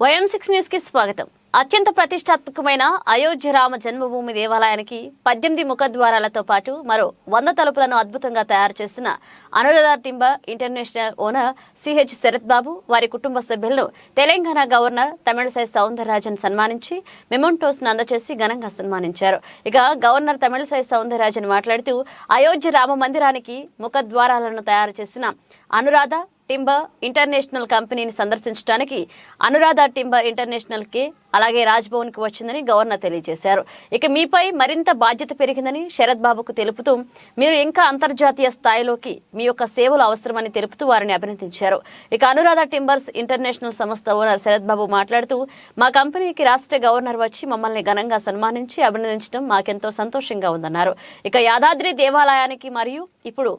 YM six న్యూస్కి స్వాగతం. అత్యంత ప్రతిష్టాత్మకమైన అయోధ్య రామ జన్మభూమి దేవాలయానికి పద్దెనిమిది ముఖద్వారాలతో పాటు మరో వంద తలుపులను అద్భుతంగా తయారు చేసిన Anuradha timber international owner C H Sharath Babu వారి కుటుంబ సభ్యులను తెలంగాణ గవర్నర్ తమిళసై సౌందరరాజన్ సన్మానించి మెమోంటోస్ అందజేసి ఘనంగా సన్మానించారు. ఇక గవర్నర్ తమిళసై సౌందరరాజన్ మాట్లాడుతూ అయోధ్య రామ మందిరానికి ముఖద్వారాలను తయారు చేసిన అనురాధ టింబర్ ఇంటర్నేషనల్ కంపెనీని సందర్శించడానికి అనురాధ టింబర్ ఇంటర్నేషనల్కి అలాగే రాజ్భవన్కి వచ్చిందని గవర్నర్ తెలియజేశారు. ఇక మీపై మరింత బాధ్యత పెరిగిందని శరద్ బాబుకు తెలుపుతూ మీరు ఇంకా అంతర్జాతీయ స్థాయిలోకి మీ యొక్క సేవలు అవసరమని తెలుపుతూ వారిని అభినందించారు. ఇక అనురాధ టింబర్స్ ఇంటర్నేషనల్ సంస్థ ఓనర్ శరద్ బాబు మాట్లాడుతూ మా కంపెనీకి రాష్ట్ర గవర్నర్ వచ్చి మమ్మల్ని ఘనంగా సన్మానించి అభినందించడం మాకెంతో సంతోషంగా ఉందన్నారు. ఇక యాదాద్రి దేవాలయానికి మరియు ఇప్పుడు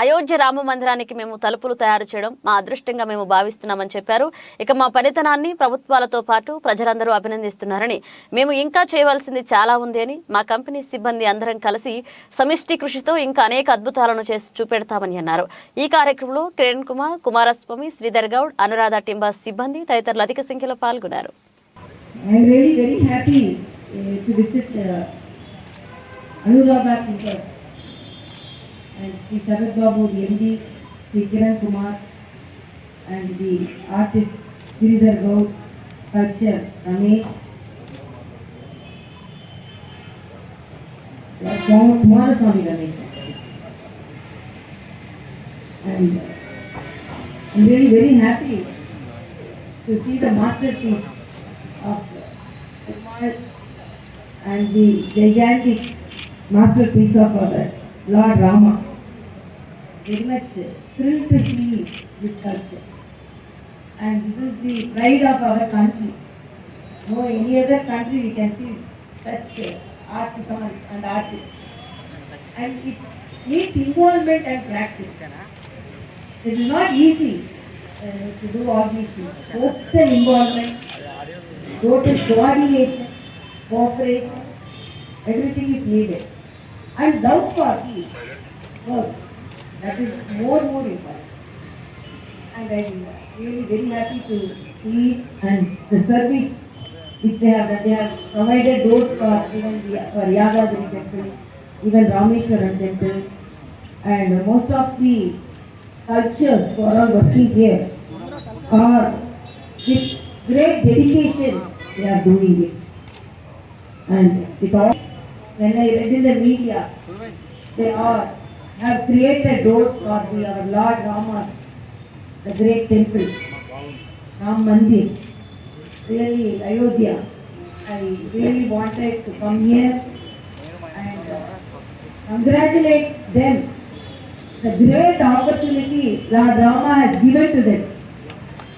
అయోధ్య రామ మందిరానికి మేము తలుపులు తయారు చేయడం మా అదృష్టంగా మేము భావిస్తున్నామని చెప్పారు. ఇక మా పనితనాన్ని ప్రభుత్వాలతో పాటు ప్రజలందరూ అభినందిస్తున్నారని. మేము ఇంకా చేయవలసింది చాలా ఉంది అని మా కంపెనీ సిబ్బంది అందరం కలిసి సమిష్టి కృషితో ఇంకా అనేక అద్భుతాలను చేసి చూపెడతామని అన్నారు. ఈ కార్యక్రమంలో కిరణ్ కుమార్ కుమారస్వామి శ్రీధర్ గౌడ్ అనురాధ టింబా సిబ్బంది తదితరులు అధిక సంఖ్యలో పాల్గొన్నారు. I am really very happy uh, to visit uh, and Sri Sharad Babu, the MD, Sri Kiran Kumar, and the artist Giridhar Gaud, sculpture Ramesh, Kumar- Kumaraswamy Ramesh. And I'm really very happy to see the masterpiece of Kumar and the gigantic masterpiece of our Lord Rama. Very much thrilled to see this sculpture. And this is the pride of our country. No any other country we can see such uh, artisans and artists. And it needs involvement and practice. It is not easy uh, to do all these things. Total involvement, total coordination, cooperation, everything is needed. And love for the work, that is more more important. And I am really very happy to see and the service which they have, that they have provided those for even the, for Yagadri temple, even Rameshwaram temple, and most of the sculptures for all working here are with great dedication they are doing it. And with all, when I read in the media, they are have created doors for the our Lord Rama's, the great temple, Ram Mandir, really Ayodhya. I really wanted to come here and uh, congratulate them. A great opportunity Lord Rama has given to them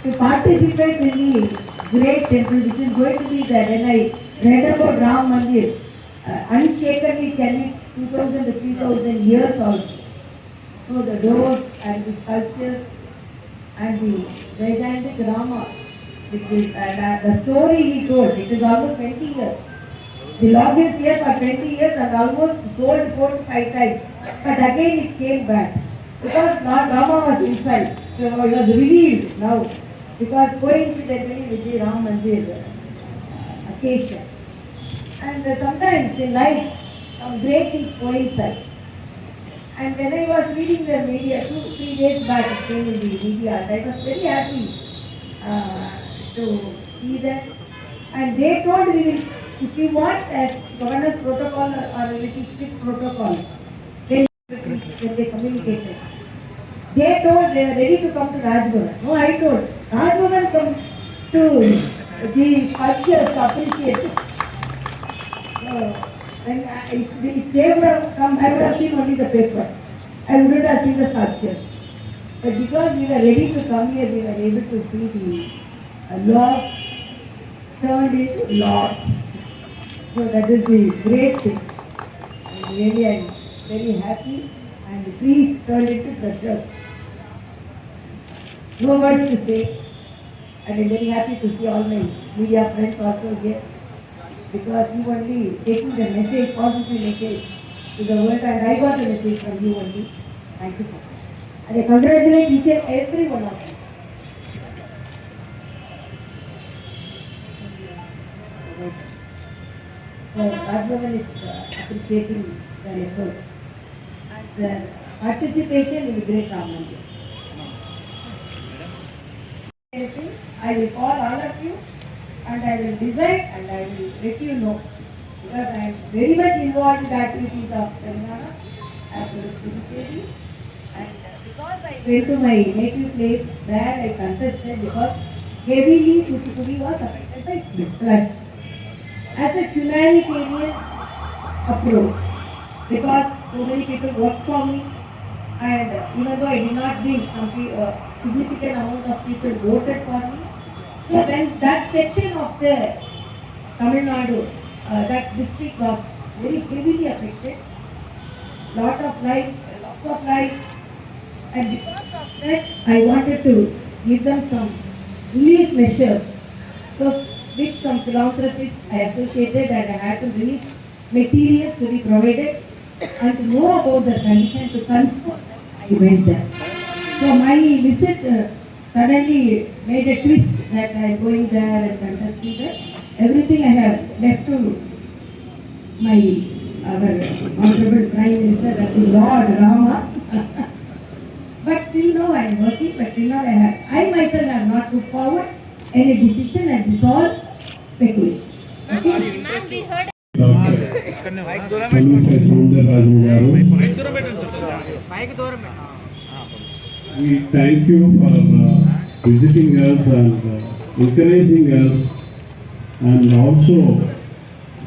to participate in the great temple which is going to be there. When I read about Ram Mandir, uh, unshakenly tell 2000 to 3000 years also. So the doors and the sculptures and the gigantic Rama, which is, and uh, the story he told, it is almost 20 years. The is here for 20 years and almost sold four to five times. But again it came back. Because Lord Rama was inside. So it was revealed now. Because coincidentally with the Ram Mandir uh, occasion. And uh, sometimes in life, some great things coincide. And when I was reading the media, two, three days back, it came in the media, and I was very happy uh, to see that. And they told me, if we want a governor's protocol or a little strict protocol, then they communicated. They told they are ready to come to Rajbhavan. No, I told, Rajbhavan come to the sculptures to appreciate if they would have come, I would have seen only the papers. I wouldn't have seen the sculptures. But because we were ready to come here, we were able to see the uh, laws turned into laws. So that is the great thing. And really I am very happy and the trees turned into treasures. No words to say. And I am very happy to see all my media friends also here because you only taking the message, positive message to the world and I got the message from you only. Thank you so much. And I congratulate each and every one of you. So Rajbhavan is uh, appreciating their efforts and their participation in the Great Ram Mandir. I will call all of you and I will decide and I will let you know because I am very much involved in the activities of Telangana as well as Puducherry and because I went to my native place where I contested because heavily Tuticorin was affected by floods. As a humanitarian approach because so many people worked for me and even though I did not win, some uh, significant amount of people voted for me. So when that section of the Tamil Nadu, uh, that district was very heavily affected, lot of life, lots of life. and because of that, I wanted to give them some relief measures. So with some philanthropists, I associated and I had some relief materials to be provided and to know about the condition to consult I went there. So my visit uh, suddenly made a twist that I am going there and contesting there. Everything I have left to my our Honorable Prime Minister, that is Lord Rama. but till now I am working, but till now I have, I myself have not put forward any decision and this all speculation. Okay? Heard. We thank you for uh, visiting us and uh, encouraging us. And also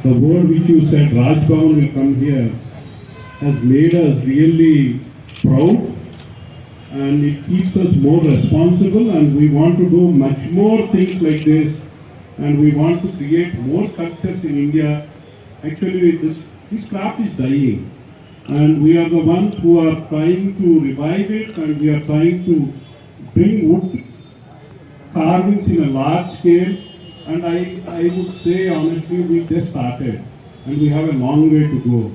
the word which you said Raj will come here has made us really proud. And it keeps us more responsible and we want to do much more things like this. And we want to create more structures in India. Actually, this, this craft is dying. And we are the ones who are trying to revive it and we are trying to bring wood carvings in a large scale and I, I would say honestly we just started and we have a long way to go.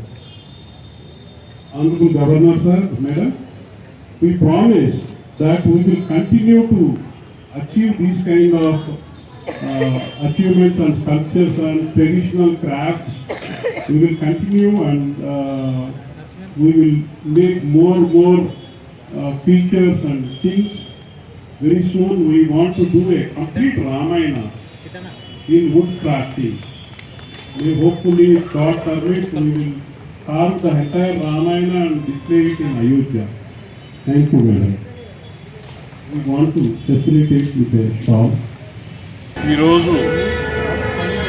Honorable Governor sir, Madam, we promise that we will continue to achieve these kind of uh, achievements and sculptures and traditional crafts. We will continue and uh, we will make more and more uh, features and things. Very soon we want to do a complete Ramayana in wood crafting. We hopefully God permit, we will carve the entire Ramayana and display it in Ayodhya. Thank you, madam. We want to facilitate with a shop. ఈరోజు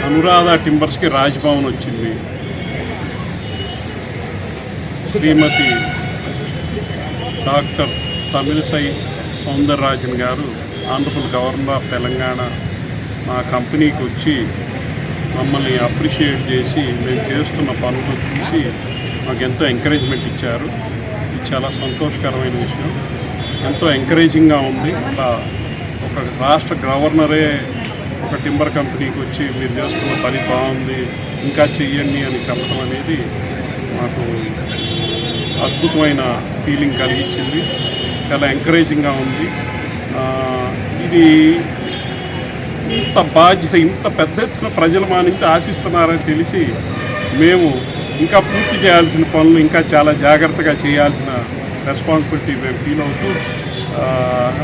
అనురాధ టింబర్స్కి రాజ్భవన్ వచ్చింది శ్రీమతి doctor Tamilisai Soundararajan గారు Andhra Pradesh governor of Telangana మా కంపెనీకి వచ్చి మమ్మల్ని appreciate చేసి మేము చేస్తున్న పనులు చూసి మాకు ఎంతో ఎంకరేజ్మెంట్ ఇచ్చారు. ఇది చాలా సంతోషకరమైన విషయం. ఎంతో ఎంకరేజింగ్గా ఉంది. అలా ఒక రాష్ట్ర గవర్నరే ఒక టింబర్ కంపెనీకి వచ్చి మీరు చేస్తున్న పని బాగుంది ఇంకా చెయ్యండి అని చెప్పడం అనేది మాకు అద్భుతమైన ఫీలింగ్ కలిగించింది. చాలా ఎంకరేజింగ్గా ఉంది. ఇది ఇంత బాధ్యత ఇంత పెద్ద ఎత్తున ప్రజలు మా నుంచి ఆశిస్తున్నారని తెలిసి మేము ఇంకా పూర్తి చేయాల్సిన పనులు ఇంకా చాలా జాగ్రత్తగా చేయాల్సిన రెస్పాన్సిబిలిటీ మేము ఫీల్ అవుతూ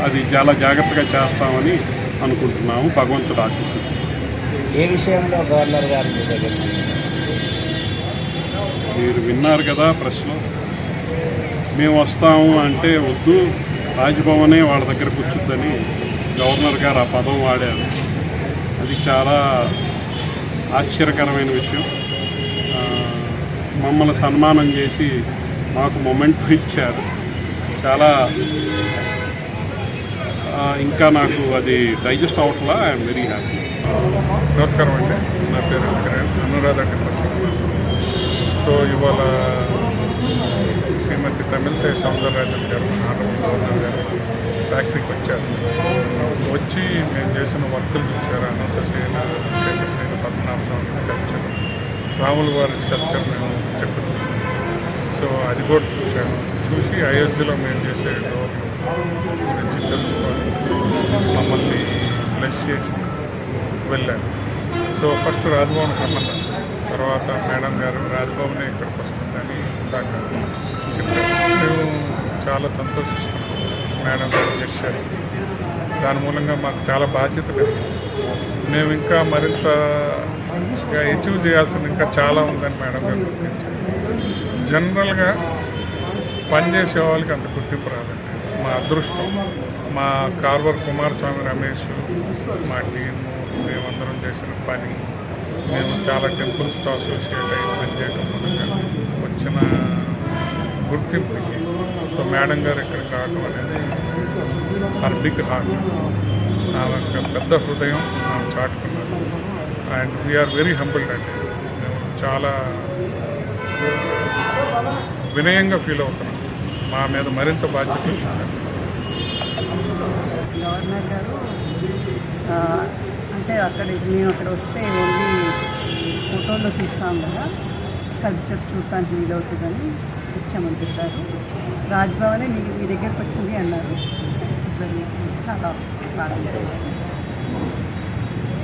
అది చాలా జాగ్రత్తగా చేస్తామని అనుకుంటున్నాము భగవంతుడు ఆశిస్తుంది. ఏ విషయంలో గవర్నర్ గారు మీరు విన్నారు కదా ప్రశ్న మేము వస్తాము అంటే వద్దు. రాజ్భవనే వాళ్ళ దగ్గర కూర్చుద్దని గవర్నర్ గారు ఆ పదం వాడారు. అది చాలా ఆశ్చర్యకరమైన విషయం. మమ్మల్ని సన్మానం చేసి మాకు మొమెంట్ ఇచ్చారు. చాలా ఇంకా నాకు అది డైజెస్ట్ అవట్లా? I'm very happy. నమస్కారం అండి. నా పేరు అనురాధ కృష్ణ సో ఇవాళ శ్రీమతి తమిళసై సౌందరరాజన్ గారు ఆనరబుల్ గవర్నర్ గారు ఫ్యాక్టరీకి వచ్చారు. వచ్చి మేము చేసిన వర్కులు చూశారు. అనంతశ్రేణ శేషశ్రేణ పద్మనాభ స్వామి స్కల్ప్చర్ రాముల వారి స్కల్ప్చర్ మేము చెప్పుకున్నాం సో అది కూడా చూశాను. చూసి అయోధ్యలో మేము చేసే గురించి తెలుసుకొని మమ్మల్ని బ్లెస్ చేసి వెళ్ళాను సో ఫస్ట్ రాజభవన్ రమ్మన్నారు తర్వాత మేడం గారు రాజభవనే ఇక్కడికి వస్తారు ఇందాక చెప్పారు. మేము చాలా సంతోషిస్తున్నాం మేడం గారు చేశారు దాని మూలంగా మాకు చాలా బాధ్యత మేము ఇంకా మరింత అచీవ్ చేయాల్సింది ఇంకా చాలా ఉందని మేడం గారు గుర్తించారు. జనరల్గా పనిచేసే వాళ్ళకి అంత గుర్తింపు రాదండి. మా అదృష్టం మా కార్వర్ కుమారస్వామి రమేష్ మా టీము మేమందరం చేసిన పని మేము చాలా టెంపుల్స్తో అసోసియేట్ అయ్యి పనిచేయటం వచ్చిన గుర్తింపు సో మేడం గారు ఇక్కడికి రావడం అనేది ఆర్ బిగ్ హార్ట్ ఆమె యొక్క పెద్ద హృదయం ఆమె చాటుకున్నారు అండ్ వీఆర్ వెరీ హంబుల్డ్ అండి చాలా వినయంగా ఫీల్ అవుతున్నాం. మా మీద మరింత బాధ్యత వచ్చిందండి గవర్నర్ గారు అంటే అక్కడ మేము అక్కడ వస్తే ఓన్లీ ఫోటోలో తీస్తాం కదా. స్కల్ప్చర్స్ చూడటానికి వీలవుతుందని ఇచ్చామని చెప్పారు. రాజ్భవనే మీ మీ దగ్గరికి వచ్చింది అన్నారు. చాలా బాగా